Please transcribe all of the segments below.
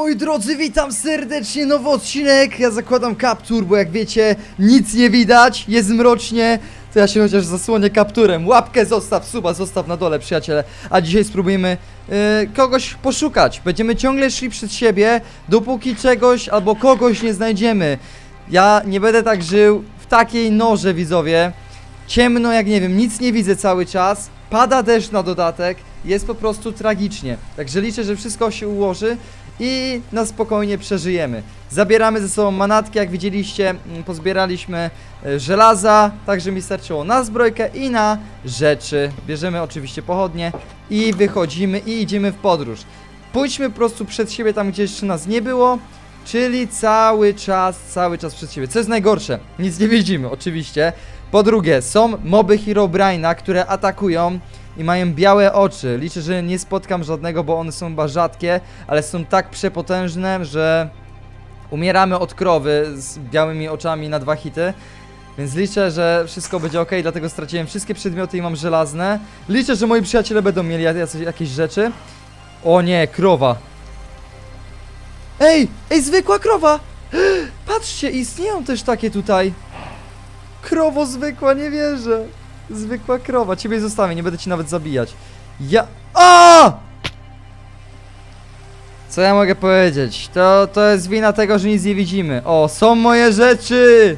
moi drodzy, witam serdecznie, nowy odcinek, ja zakładam kaptur, bo jak wiecie, nic nie widać, jest mrocznie, to ja się chociaż zasłonię kapturem, łapkę zostaw, suba zostaw na dole, przyjaciele, a dzisiaj spróbujemy y, kogoś poszukać, będziemy ciągle szli przed siebie, dopóki czegoś albo kogoś nie znajdziemy, ja nie będę tak żył w takiej norze, widzowie, ciemno jak nie wiem, nic nie widzę cały czas, pada deszcz na dodatek, jest po prostu tragicznie. Także liczę, że wszystko się ułoży i na spokojnie przeżyjemy. Zabieramy ze sobą manatki, jak widzieliście, pozbieraliśmy e, żelaza, także mi starczyło na zbrojkę i na rzeczy. Bierzemy oczywiście pochodnie i wychodzimy i idziemy w podróż. Pójdźmy po prostu przed siebie tam, gdzie jeszcze nas nie było, czyli cały czas, cały czas przed siebie. Co jest najgorsze? Nic nie widzimy, oczywiście. Po drugie, są moby Herobrine'a, które atakują i mają białe oczy. Liczę, że nie spotkam żadnego, bo one są chyba rzadkie, ale są tak przepotężne, że umieramy od krowy z białymi oczami na dwa hity. Więc liczę, że wszystko będzie ok, dlatego straciłem wszystkie przedmioty i mam żelazne. Liczę, że moi przyjaciele będą mieli jakieś rzeczy. O nie, krowa. Ej, ej, zwykła krowa! Patrzcie, istnieją też takie tutaj. Krowo zwykła, nie wierzę. Zwykła krowa. Ciebie zostawię, nie będę ci nawet zabijać. Ja... A! Co ja mogę powiedzieć? To, to jest wina tego, że nic nie widzimy. O, są moje rzeczy!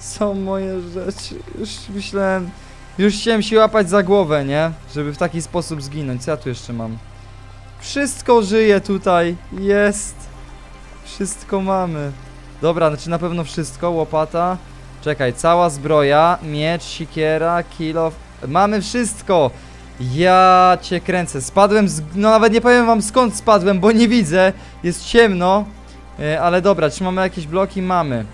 Są moje rzeczy. Już myślałem... Już chciałem się łapać za głowę, nie? Żeby w taki sposób zginąć. Co ja tu jeszcze mam? Wszystko żyje tutaj. Jest. Wszystko mamy. Dobra, znaczy na pewno wszystko. Łopata. Czekaj, cała zbroja, miecz, sikiera, kilo. Mamy wszystko! Ja cię kręcę. Spadłem z. No nawet nie powiem wam skąd spadłem, bo nie widzę. Jest ciemno. E, ale dobra, czy mamy jakieś bloki? Mamy.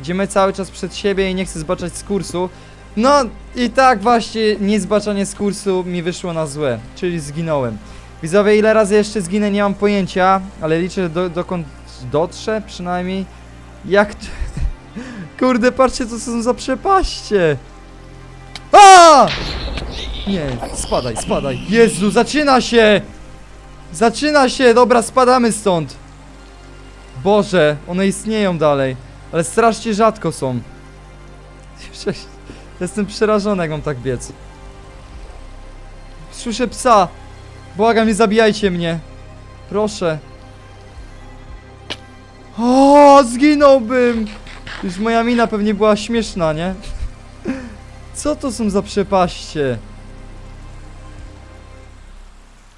Idziemy cały czas przed siebie i nie chcę zbaczać z kursu. No i tak właśnie niezbaczanie z kursu mi wyszło na złe, czyli zginąłem. Widzowie, ile razy jeszcze zginę, nie mam pojęcia, ale liczę do, dokąd dotrze przynajmniej. Jak to... Kurde, patrzcie, co są za przepaście! A! Nie, spadaj, spadaj. Jezu, zaczyna się! Zaczyna się, dobra, spadamy stąd. Boże, one istnieją dalej, ale strasznie rzadko są. Jestem przerażony, jak mam tak biec. Słyszę psa. Błagam, nie zabijajcie mnie. Proszę. O, zginąłbym! Już moja mina pewnie była śmieszna, nie? Co to są za przepaście?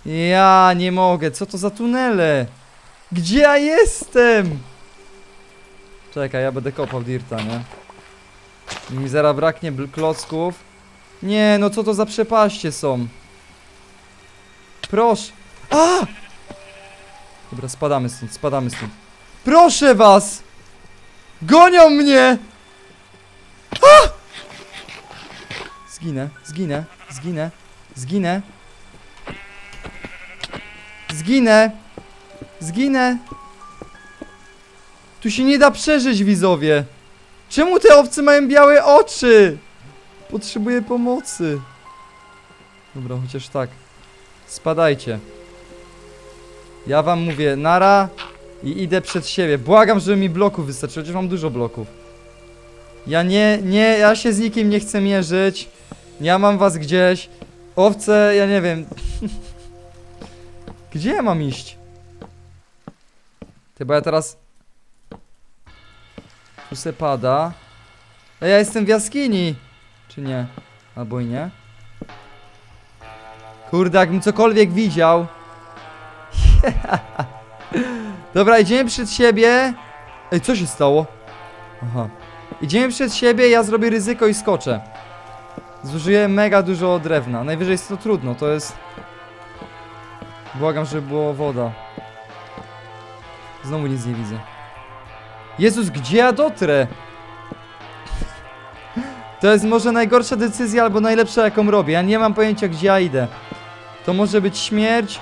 Ja nie mogę, co to za tunele? Gdzie ja jestem? Czekaj, ja będę kopał dirta, nie? Mi zaraz braknie klocków. Nie, no co to za przepaście są? Proszę. A! Dobra, spadamy stąd, spadamy stąd. Proszę was! Gonią mnie! A! Zginę, zginę, zginę, zginę. Zginę! Zginę! Tu się nie da przeżyć, widzowie! Czemu te owce mają białe oczy? Potrzebuję pomocy. Dobra, chociaż tak. Spadajcie. Ja wam mówię, nara i idę przed siebie. Błagam, żeby mi bloków wystarczyło, chociaż mam dużo bloków. Ja nie, nie, ja się z nikim nie chcę mierzyć. Ja mam was gdzieś. Owce, ja nie wiem. Gdzie ja mam iść? Ty, bo ja teraz... Tu se pada. A ja jestem w jaskini. Czy nie? Albo i nie? Kurde, jakbym cokolwiek widział. Dobra, idziemy przed siebie. Ej, co się stało? Aha. Idziemy przed siebie, ja zrobię ryzyko i skoczę. Zużyję mega dużo drewna. Najwyżej jest to trudno, to jest... Błagam, żeby było woda. Znowu nic nie widzę. Jezus, gdzie ja dotrę? To jest może najgorsza decyzja albo najlepsza jaką robię. Ja nie mam pojęcia gdzie ja idę. To może być śmierć,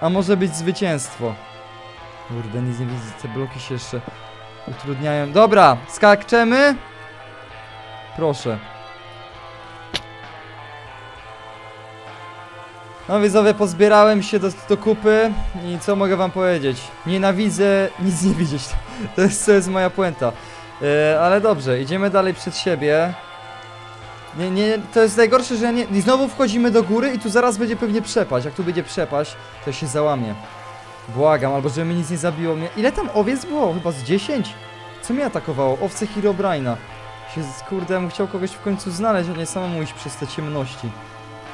a może być zwycięstwo. Kurde, nic nie widzę, te bloki się jeszcze utrudniają. Dobra, skaczemy. Proszę. No widzowie, pozbierałem się do, do kupy i co mogę wam powiedzieć? Nienawidzę nic nie widzieć. To jest, to jest moja puenta. E, ale dobrze, idziemy dalej przed siebie. Nie, nie, to jest najgorsze, że nie... I znowu wchodzimy do góry i tu zaraz będzie pewnie przepaść. Jak tu będzie przepaść, to się załamie. Błagam, albo żeby mnie nic nie zabiło. Mnie... Ile tam owiec było? Chyba z 10? Co mnie atakowało? Owce Herobrina. Się, kurde, ja bym chciał kogoś w końcu znaleźć, a nie samemu iść przez te ciemności.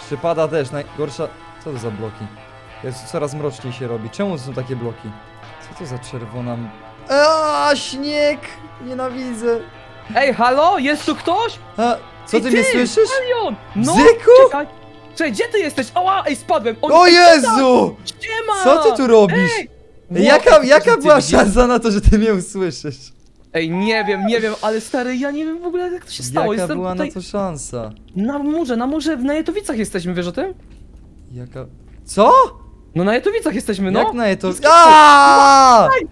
Jeszcze pada deszcz, najgorsza... Co to za bloki? Jest coraz mroczniej się robi. Czemu są takie bloki? Co to za czerwona... Eee, śnieg! Nienawidzę. Ej, halo? Jest tu ktoś? A, co Ej, ty mnie słyszysz? Marion! No, Bzyku? czekaj. Czekaj, gdzie ty jesteś? Ała, ej, spadłem. O Jezu! Siema! Co ty tu robisz? Ej! Ej, Jaka, jaka ty była widzisz? szansa na to, że ty mnie usłyszysz? Ej, nie wiem, nie wiem, ale stary, ja nie wiem w ogóle jak to się stało. Jaka Jestem była tutaj na to szansa? na murze, na murze, na Jetowicach jesteśmy, wiesz o tym? Jaka... Co? No na Jetowicach jesteśmy, no. Jak na to... Aaaa! Nie,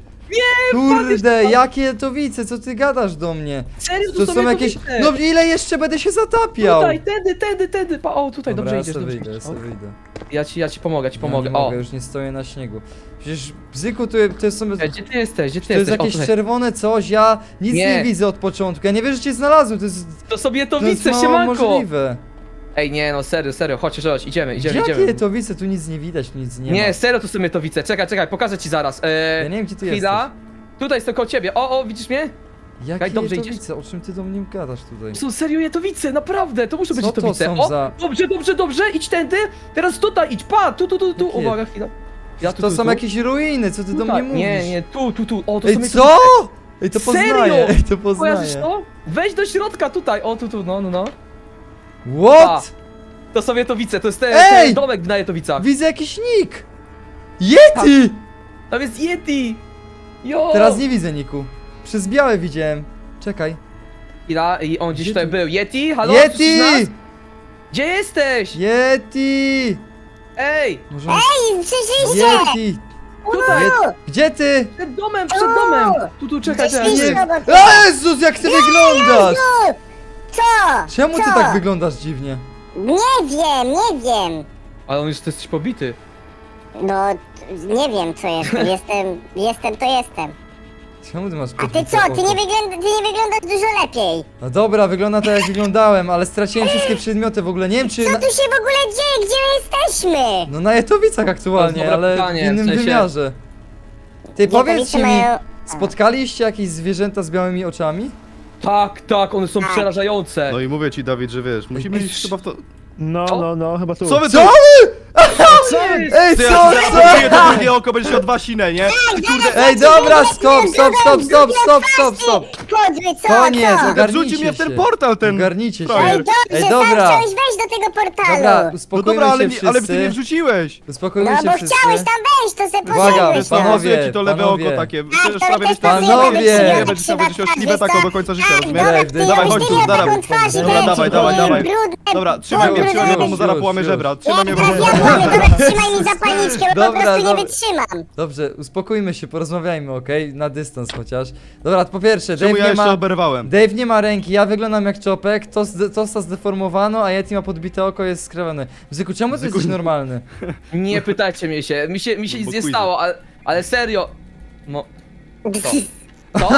Kurde, jakie to wice, co ty gadasz do mnie? Serio, tu To są jakieś... No ile jeszcze będę się zatapiał? Tutaj, tędy, tędy, tędy, pa, o tutaj, Dobra, dobrze ja idziesz, sobie dobrze wyjdę, ja idziesz. sobie wyjdę. Ja ci, ja ci pomogę, ci pomogę, Ja nie o. mogę, już nie stoję na śniegu. Przecież Bzyku, to, to są... Ej, Gdzie ty jesteś, gdzie ty To jest jesteś? O, jakieś tutaj. czerwone coś, ja nic nie. Nie. widzę od początku. Ja nie wierzę, że cię znalazłem, to jest, To sobie to jest Jetowice, mało siemanko! możliwe. Ej, nie no, serio, serio, chodź, chodź, idziemy, idziemy, Jakie idziemy. to wice, tu nic nie widać, tu nic nie, Nie, ma. serio, tu są Jetowice, czekaj, czekaj, pokażę ci zaraz. Eee, Ja nie wiem, gdzie ty chwila. Tutaj jest to koło ciebie, o, o, widzisz mnie? Jakie dobrze jetowice, o czym ty do mnie gadasz tutaj? To są serio Jetowice, naprawdę, to muszą być to Jetowice. są o, za- dobrze, dobrze, dobrze, idź tędy, teraz tutaj, idź, pa, tu, tu, tu, tu, Jakie? uwaga, chwila. Ja tu, to tu, są tu. jakieś ruiny, co ty do Tutaj. mnie mówisz? Nie, nie, tu, tu, tu, o, to Ej, co? Ej, to Serio? poznaję, ej, to poznaję. Kojarzysz to? Wejdź do środka, tutaj, o, tu, tu, no, no, no. What? To są Jetowice, to jest ten, Ej! ten domek na Jetowicach. Widzę jakiś nick! Yeti! Tam jest Yeti! Jo! Teraz nie widzę niku. Przez białe widziałem. Czekaj. Chwila, i on gdzieś Gdzie tutaj tu? był. Yeti, halo? Yeti! słyszysz nas? Gdzie jesteś? Yeti! Ej! Może... Przyszliście! Yeti! Tutaj! Yeti! Gdzie ty? Przed domem, przed domem! Tu, tu, czekaj, czekaj. Nie. Jezus, jak ty wyglądasz! Jezu! Co? Czemu ty Co? tak wyglądasz dziwnie? Nie wiem, nie wiem. Ale on już ty jesteś pobity. No, t- nie wiem co jestem. Jestem, jestem to jestem. Czemu ty masz A ty co? Ty nie, wygląda, ty nie wyglądasz dużo lepiej. No dobra, wygląda tak jak wyglądałem, ale straciłem wszystkie przedmioty w ogóle. Nie wiem czy... Co Na... tu się w ogóle dzieje? Gdzie my jesteśmy? No na Jetowicach To aktualnie, jest dobre ale pytanie, w innym w sensie- wymiarze. Ty powiedzcie mi, mają... spotkaliście jakieś zwierzęta z białymi oczami? Tak, tak, one są Tak. przerażające. No i mówię ci, Dawid, że wiesz, musimy iść chyba w to... No, no, no, chyba tu. Co wy tu? Co? Ej, Ty, co, ja co? to drugie oko, będziesz miał dwa sine, nie? Kurde, Ej, dobra, stop, stop, stop, stop, stop, stop, stop. Podły, co? Koniec, co? ogarnijcie wrzuci mnie w ten się. portal ten... Ogarnijcie się. Ej, dobrze, Ej, sam dobra. chciałeś wejść do tego portalu. Dobra, No uspokójmy dobra, ale, się mi, ale ty mnie wszyscy. wrzuciłeś. Uspokójmy No się bo wszyscy. chciałeś tam wejść, to se Błagam, poszedłeś. panowie. no. Pokazuję ci to lewe panowie. oko takie. Przecież prawie Panowie. Nie tak będziesz miał będziesz miał śliwe taką wiesz, do końca życia, tak, rozumiesz? dobra, ty już chodź ty tu, zaraz. Dobra, dawaj, dawaj, dawaj. Dobra, trzymaj mnie, trzymaj mnie, bo mu zaraz połamie żebra. Trzymaj mnie, Nie, bo mu trzymaj mi zapalniczkę, bo po Dobra, prostu nie dobra. wytrzymam. Dobrze, uspokójmy się, porozmawiajmy, okej? Na dystans chociaż. Dobra, po pierwsze, Czemu Dave ja nie jeszcze ma... oberwałem? Dave nie ma ręki, ja wyglądam jak czopek, to, to zdeformowano, a Yeti ma podbite oko, jest skrewiony. Bzyku, czemu ty Bzyku, jesteś normalny? Nie pytajcie mnie się, mi się, mi się No nic bo nie quizy. stało, ale, ale serio. No, co?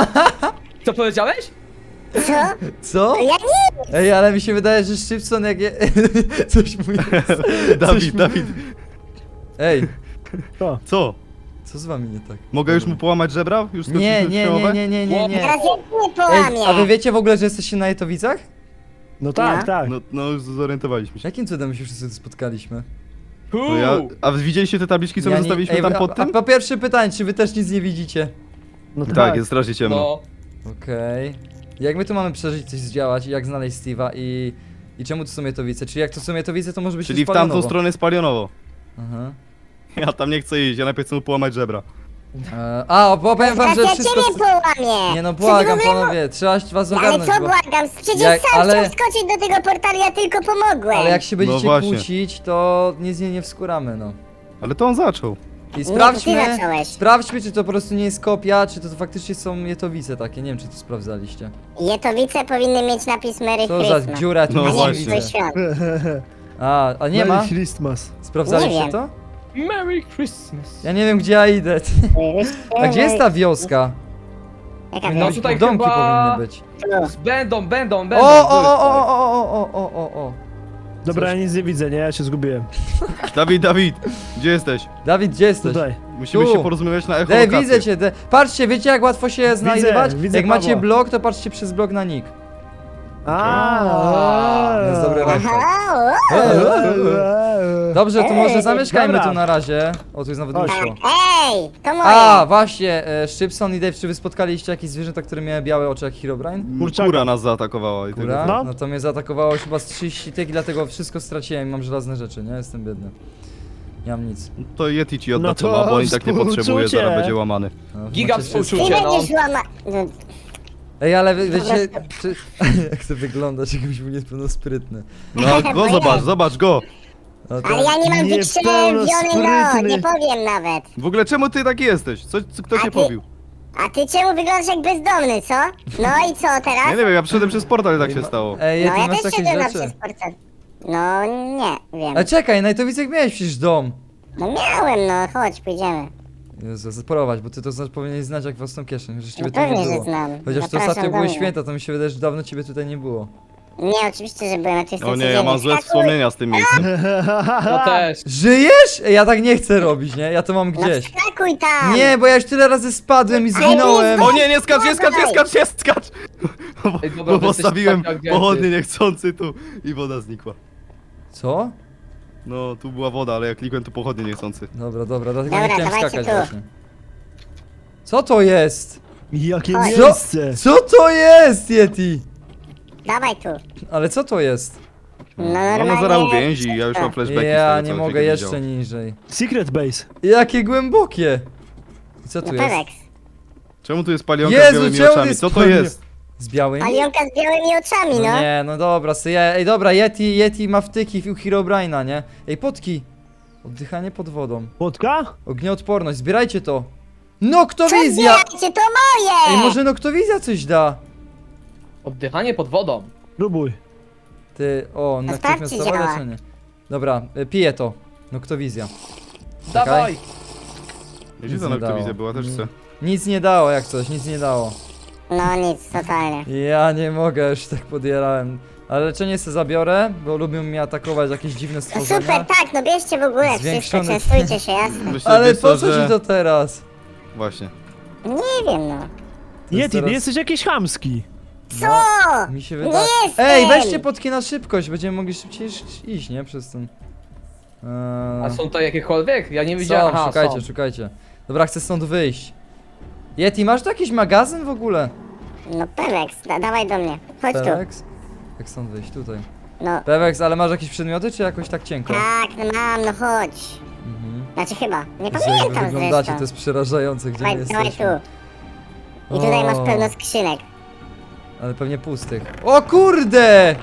Co powiedziałeś? Co? Co? Ja nie Ej, ale mi się wydaje, że Szybson jak je... Coś mu jest. Dawid, Dawid. Ej, To. Co? co z wami nie tak? Mogę już mu połamać żebra? Już Nie, nie, nie, nie, nie, nie, nie. Teraz ja nie Ej, a wy wiecie w ogóle, że jesteście na Jetowicach? No tak, No. tak. No, no już zorientowaliśmy się. Jakim cudem my się wszyscy tu spotkaliśmy? No ja, a widzieliście te tabliczki, co Ja my nie- zostawiliśmy Ej, tam a- pod A tym? po pierwsze pytanie, czy wy też nic nie widzicie? No tak. Tak, jest strasznie ciemno. No. Okej. Jak my tu mamy przeżyć, coś zdziałać i jak znaleźć Steve'a i... I czemu to są Jetowice? Czyli jak to są Jetowice, to może być Czyli w tamtą stronę spalionowo. Aha. Ja tam nie chcę iść, ja najpierw chcę mu połamać żebra. E, a, bo powiem wam, Teraz że ja wszystko... ciebie połamię. Nie no, błagam panowie, trzeba was Ale ogarnąć, co bo... błagam? Przecież Jak- sam ale- chciał skoczyć do tego portalu, ja tylko pomogłem. Ale jak się będziecie No właśnie. kłócić, to nic nie, nie wskuramy, no. Ale to on zaczął. I Nie, ty sprawdźmy, zacząłeś. sprawdźmy, czy to po prostu nie jest kopia, czy to faktycznie są jetowice takie, nie wiem, czy to sprawdzaliście. Jetowice powinny mieć napis Merry Co za Christmas. dziura, tu No nic nie nie właśnie. widzę. Wesołych Świąt. A, a nie ma? Merry Christmas. Sprawdzaliście Nie to? Merry Christmas. Ja nie wiem gdzie ja idę. A gdzie jest ta wioska? Jaka No tutaj Domki chyba- powinny być. Będą, będą, O, będą. o, były o, o, o, o, o, o, o, o. Dobra, Coś- ja nic nie widzę, nie? Ja się zgubiłem. Dawid, Dawid, gdzie jesteś? Dawid, gdzie jesteś? Tutaj. Musimy Tu. się porozmawiać na echo Ej, widzę cię. De. Patrzcie, wiecie jak łatwo się znajdywać? widzę jak macie Pawła. blok, to patrzcie przez blok na nick. A, To jest dobry rachunок. Aha, o, Dobrze, to może zamieszkajmy Dobra. tu na razie. O, tu jest nawet Chodź. łóżko. Ej, to moje. A, właśnie, e, Szybson i Dave, czy wy spotkaliście jakieś zwierzęta, które miały białe oczy jak Herobrine? Kurczaka. Kura nas zaatakowała. I tego-? No. No to mnie zaatakowało chyba z 30 tyk, dlatego wszystko straciłem i mam żelazne rzeczy, nie? Jestem biedny. Nie mam nic. To Yeti ci odda No to ma, bo on i tak nie potrzebuje, zaraz będzie łamany. No, Giga macie wszystko. Ty współczucie, no. będziesz łama... No, Ej, ale wy, wiecie, czy... jak to wyglądasz, jakbyś był niepełnosprytny. No go zobacz, zobacz go! No to... Ale ja nie mam wykrzywiony no, Niepełnosprytny. nie powiem nawet. W ogóle czemu ty taki jesteś? Co, co, kto A cię ty- pobił? A ty czemu wyglądasz jak bezdomny, co? No i co Ja teraz? nie wiem, ja przyszedłem przez portal i tak się stało. Ej, No Yeti, ja masz też takie szedłem na rzeczy? przez portal. No nie, wiem. Ale czekaj, Najtowicek miałeś przecież dom. No miałem, no chodź, pójdziemy. Jezu, zaporować, bo ty to znasz, powinieneś znać jak własną kieszeń, że ciebie No tu nie pewnie, że było. znam. Chociaż to Zapraszam ostatnio do były mnie. święta, to mi się wydaje, że dawno ciebie tutaj nie było. Nie, oczywiście, że byłem, a ty jestem O nie, ja mam złe Skakuj. wspomnienia z tym miejscem. No też. Żyjesz? Ej, Ja tak nie chcę robić, nie? Ja to mam No gdzieś. wskakuj tam! Nie, bo ja już tyle razy spadłem i zginąłem. O nie, nie skacz, nie skacz, nie skacz, nie skacz! Bo, Ej, dobra, bo wy jesteście postawiłem agenty. pochodnie niechcący tu i woda znikła. Co? No, tu była woda, ale jak klikłem tu pochodnie niechcący. Dobra, dobra, dlatego Dobra, nie chciałem dawajcie skakać tu. właśnie. Co to jest? Jakie Co? miejsce! Co to jest, Yeti? Dawaj tu. Ale co to jest? No No, normalnie... no zaraz uwięzi, ja już mam flashbacki Ja z tego, nie co mogę jeszcze działo. niżej. Secret base. Jakie głębokie. I co tu No jest? Pewek. Czemu tu jest palionka Jezu, z białymi czemu oczami? jest Co to jest? Z białymi? Palionka z białymi oczami, No no. nie, no dobra, sy, ja, ej dobra, Yeti, Yeti ma wtyki u Herobrine'a, nie? Ej, potki! Oddychanie pod wodą. Płotka? Ogniotporność, zbierajcie to! Co Noktowizja! zbierajcie, to moje! Ej, może noktowizja coś da? Oddychanie pod wodą. Próbuj. Ty, o, No natychmiastowe działa. leczenie. Dobra, y, piję to. Noktowizja. Dawaj! Gdzie Nic ta nie noktowizja dało. była? Też Nie. chcę. Nic nie dało jak coś, nic nie dało. No nic, totalnie. Ja nie mogę, już tak podjarałem. Ale leczenie sobie zabiorę, bo lubią mnie atakować jakieś dziwne No stworzenia. super, tak, no bierzcie w ogóle wszystko, Zwiększony- częstujcie się, jasne. Myślę, Ale wiesz po co że... ci to teraz? Właśnie. Nie wiem, no. jest Yeti, teraz- nie jesteś jakiś chamski. Co? No, Mi się Nie jestem! Ej, weźcie potki na szybkość, będziemy mogli szybciej iść- iść, nie? Przez ten. Eee, A są to jakiekolwiek? Ja nie widziałem. są, Aha, szukajcie, są. szukajcie. Dobra, chcę stąd wyjść. Yeti, masz tu jakiś magazyn w ogóle? No Pewek, da, dawaj do mnie. Chodź tu. Pewex? Jak stąd wyjść? Tutaj. No. Pewex, ale masz jakieś przedmioty, czy jakoś tak cienko? Tak, no mam, no chodź. Mhm. Znaczy chyba. Nie Jezu, jak wy pamiętam wyglądacie, zresztą. to jest przerażające, gdzie my Dawaj, dawaj tu. jesteśmy. I tutaj masz O, pełno skrzynek. Ale pewnie pustych. O kurde!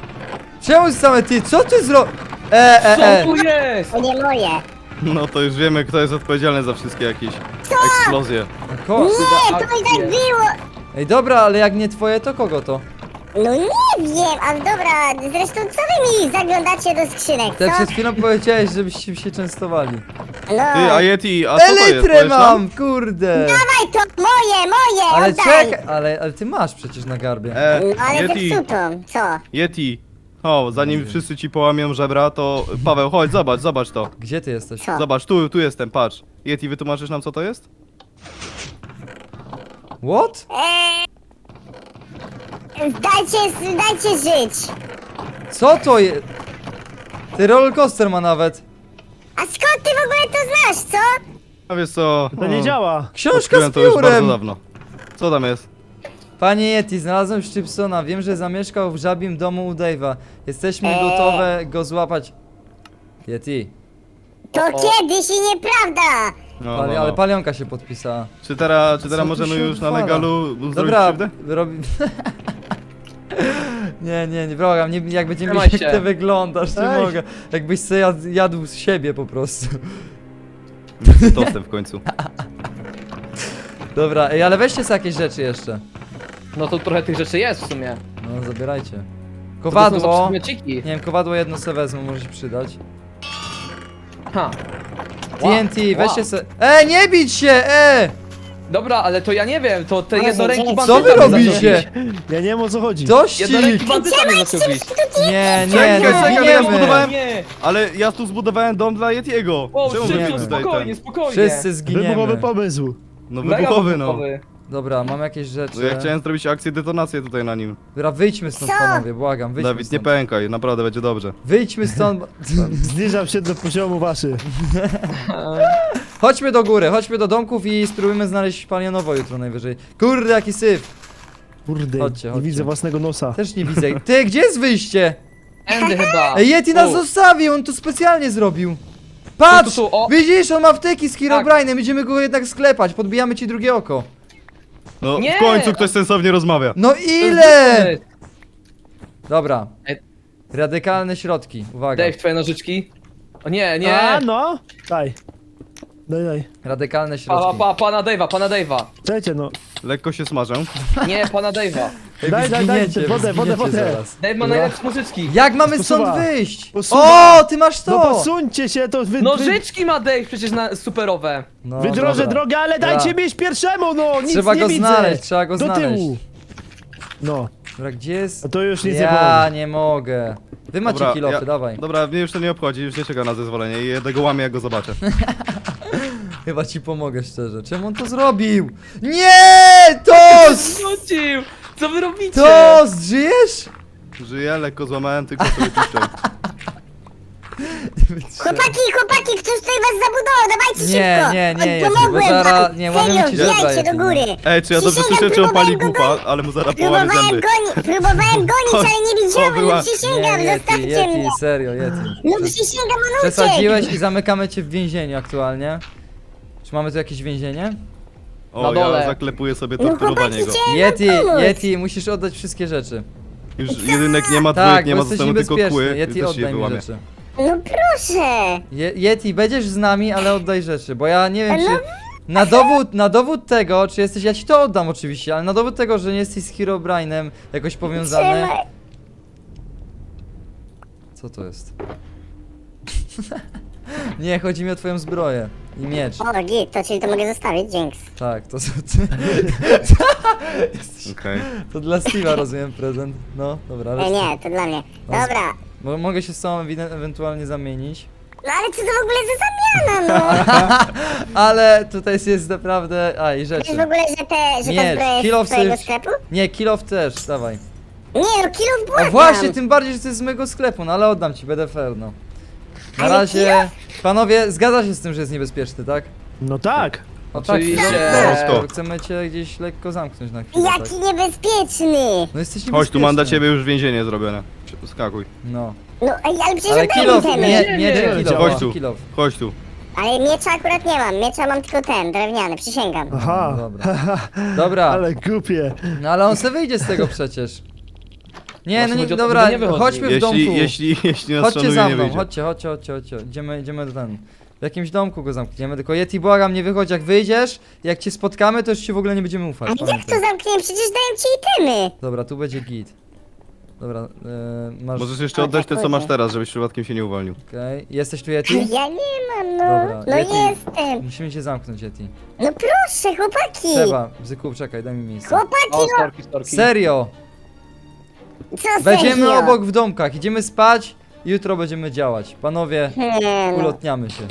Czemu same ty? Co ty zro... E, e, Co e! tu jest? To nie moje. No to już wiemy, kto jest odpowiedzialny za wszystkie jakieś eksplozje. Ko Nie, to i akcje. tak było. Ej, dobra, ale jak nie twoje, to kogo to? No nie wiem, ale dobra, zresztą co wy mi zaglądacie do skrzynek, Te co? przed chwilą powiedziałeś, żebyście się częstowali. Ty, a Yeti, a co to jest? Elytrę Powiesz nam? mam, kurde! Dawaj to, moje, moje, Ale oddaj. czekaj, ale, ale ty masz przecież na garbie. E, No ale Yeti, zepsutą, co? Yeti. O, zanim wszyscy ci połamią żebra, to Paweł, chodź, zobacz, zobacz to. Gdzie ty jesteś? Co? Zobacz, tu, tu jestem, patrz. Yeti, wytłumaczysz nam co to jest? What? Eee... Dajcie, dajcie żyć. Co to jest? Ty rollercoaster ma nawet. A skąd ty w ogóle to znasz, co? A wiesz co? To nie O. działa. Książka odkryłem z to już bardzo piórem! dawno. Co tam jest? Panie Yeti, znalazłem Szczypsona. Wiem, że zamieszkał w żabim domu u Dave'a. Jesteśmy Eee. gotowe go złapać. Yeti. To kiedyś i nieprawda. No, Pali, no, ale no. palionka się podpisała. Czy teraz, czy Co teraz tu możemy się już na odwala? legalu zrobić Dobra, krzywdę? robi... nie, nie, nie, błagam, nie, jak będziemy Trzymaj wiedzieć jak się. ty wyglądasz, nie Ej. mogę. Jakbyś sobie jadł, jadł z siebie po prostu. Tostem w końcu. Dobra, ej, ale weźcie sobie jakieś rzeczy jeszcze. No to trochę tych rzeczy jest w sumie. No, zabierajcie. Kowadło. To są. Nie wiem, kowadło jedno se wezmę, może się przydać. Ha. TNT, Wow. weźcie se... E, nie bić się, e! Dobra, ale to ja nie wiem, to te Ale jednoręki gdzie- bandyta Co wy mnie robicie? Ja nie wiem o co chodzi. Dościg! Jednoręki bandyta mnie zaczął bić. Nie, nie, Czekaj, no czekaj, ja zginiemy! zbudowałem- Nie! Ale ja tu zbudowałem dom dla Yetiego. O, Czemu szybko, tutaj spokojnie, ten... spokojnie. Wszyscy Wybuchowy zginiemy. pomysł. No Mega wybuchowy no. wybuchowy. Dobra, mam jakieś rzeczy. No ja chciałem zrobić akcję detonację tutaj na nim. Dobra, wyjdźmy stąd, Co? panowie, błagam, wyjdźmy Dawid, nie stąd. pękaj, naprawdę będzie dobrze. Wyjdźmy stąd. Zniżam się do poziomu waszych. Chodźmy do góry, chodźmy do domków i spróbujmy znaleźć palionowo jutro najwyżej. Kurde, jaki syf. Kurde, Chodźcie, nie chodźcie. widzę własnego nosa. Też nie widzę. Ty, gdzie jest wyjście? Endy chyba. Ej, Yeti nas U. zostawił, on to specjalnie zrobił. Patrz! Tu, tu, tu, o. Widzisz, on ma wteki z Tak. Herobrine'em, idziemy go jednak sklepać, podbijamy ci drugie oko. No Nie! w końcu ktoś sensownie rozmawia. No ile? Dobra. Ej. Radykalne środki, uwaga. Dave, twoje nożyczki? O nie, nie. A, no. Daj. Daj, daj. Radykalne Pa, środki. pa, pana Dave'a, pana Dave'a. Czekajcie, no. Lekko się smażę. Nie, pana Dave'a. Ej, Daj, wy daj, daj, zginiecie, wy wodę, wodę, zginiecie wodę. zaraz. Dave ma Dobra. najlepsze nożyczki. Jak mamy stąd Posuwa. wyjść? Posuwa. O, ty masz No to! posuńcie się, to wy... wy Nożyczki ma Dave przecież na superowe. No, wydrożę dobra. drogę, ale dajcie Dobra. mi iść pierwszemu, no! Nic Trzeba nie go widzę. znaleźć, trzeba go Do znaleźć. tyłu. No, Dobra, gdzie jest? a to już nic nie Ja powiem. nie mogę. Wy macie Dobra, kilofy, ja- dawaj. Dobra, mnie już to nie obchodzi, już nie czeka na zezwolenie i jedę go łamię jak go zobaczę. Chyba ci pomogę szczerze. Czemu on to zrobił? Nie! Tos! Zrzucił! Co wy robicie? Tos! Żyjesz? Żyję, lekko złamałem, tylko sobie piszczę. Chłopaki, chłopaki, ktoś tutaj was Nie, szybko! nie, nie, Oj, Yeti, bo pomogłem zara- wam. nie, łapiemy Serio, ci wbijajcie do góry! Ej, czy ja dobrze Przysięgam, słyszę, czy on pali próbowałem go głupa, ale mu zaraz połamie Próbowałem zęby. gonić, próbowałem gonić, ale nie O, widziałem, była- no przysięgam, Nie, Yeti, zostawcie mnie! Yeti, serio, Yeti. No przysięgam, on uciekł! Przesadziłeś i zamykamy cię w więzieniu aktualnie. Czy mamy tu jakieś więzienie? O, Na dole. ja zaklepuję sobie No torturowanie chłopaki, go. chciałem Yeti, wam pomóc. Yeti, musisz oddać wszystkie rzeczy. Już jedynek nie ma, Tak, dwójek nie bo ma, jesteś zostaną tylko niebezpieczny. kły i Yeti, też je oddaj mi wyłamię. rzeczy. No proszę! Je Yeti, będziesz z nami, ale oddaj rzeczy, bo ja nie wiem No. czy... Na dowód, na dowód tego, czy jesteś, ja ci to oddam oczywiście, ale na dowód tego, że nie jesteś z Herobrine'em jakoś powiązany... Trzymaj. Co to jest? nie, chodzi mi o twoją zbroję i miecz. O, git, to czyli to mogę zostawić, dzięki. Tak, to, to, Okej. to dla Steve'a rozumiem prezent. No, dobra. E, nie, to dla mnie. Dobra. Mo mogę się z tobą ewi- ewentualnie zamienić. No ale co to w ogóle za zamiana, no? Ale tutaj jest naprawdę... A, i Wiesz rzeczy. w ogóle, że, te, że Nie, ta zbroja jest z twojego sklepu? Nie, kill off też, dawaj. Nie, no kilów A błagam! właśnie, tym bardziej, że to jest z mojego sklepu, no ale oddam ci, będę fair, no. Na Ale razie... Panowie, zgadza się z tym, że jest niebezpieczny, tak? No tak. No tak, Oczywiście. no, No. chcemy cię gdzieś lekko zamknąć na chwilę, tak? Jaki niebezpieczny! No jesteś Chodź, tu mam dla niebezpieczny. ciebie już więzienie zrobione. Skakuj. No. No, ej, ale przecież Ale oddaj kill off, mi ten nie, nie, nie, Nie, kill Chodź tu. kill off. Chodź tu. Ale miecza akurat nie mam, miecza mam tylko ten, drewniany, przysięgam. Aha. Dobra. Dobra, Ale głupie. no ale on se wyjdzie z tego przecież. Nie, no Właśnie nie, chodzi o to, dobra, żeby nie wychodził. chodźmy w domku. Jeśli, jeśli, jeśli nas Chodźcie szanuje, za nie mną, wyjdzie. chodźcie, chodźcie, chodźcie, chodźcie. Idziemy, idziemy do ten. W jakimś domku go zamkniemy, tylko Yeti, błagam, nie wychodź, jak wyjdziesz, jak cię spotkamy, to już ci w ogóle nie będziemy ufać, Ale jak to pamiętaj. zamknięcie? Przecież dają ci itemy! Dobra, tu będzie git. Dobra, e, masz... Możesz jeszcze oddać to, co masz teraz, żebyś przypadkiem się nie uwolnił. Okej, jesteś tu Yeti? ja nie mam, no. Dobra, no Yeti. jestem. Musimy cię zamknąć, Yeti. No proszę, chłopaki! Trzeba, Bzyku, czekaj, daj mi miejsce. Chłopaki, O, no! storki, storki. Serio! Co Będziemy serio? obok w domkach, idziemy spać, jutro będziemy działać. Panowie, Nie, no. ulotniamy się.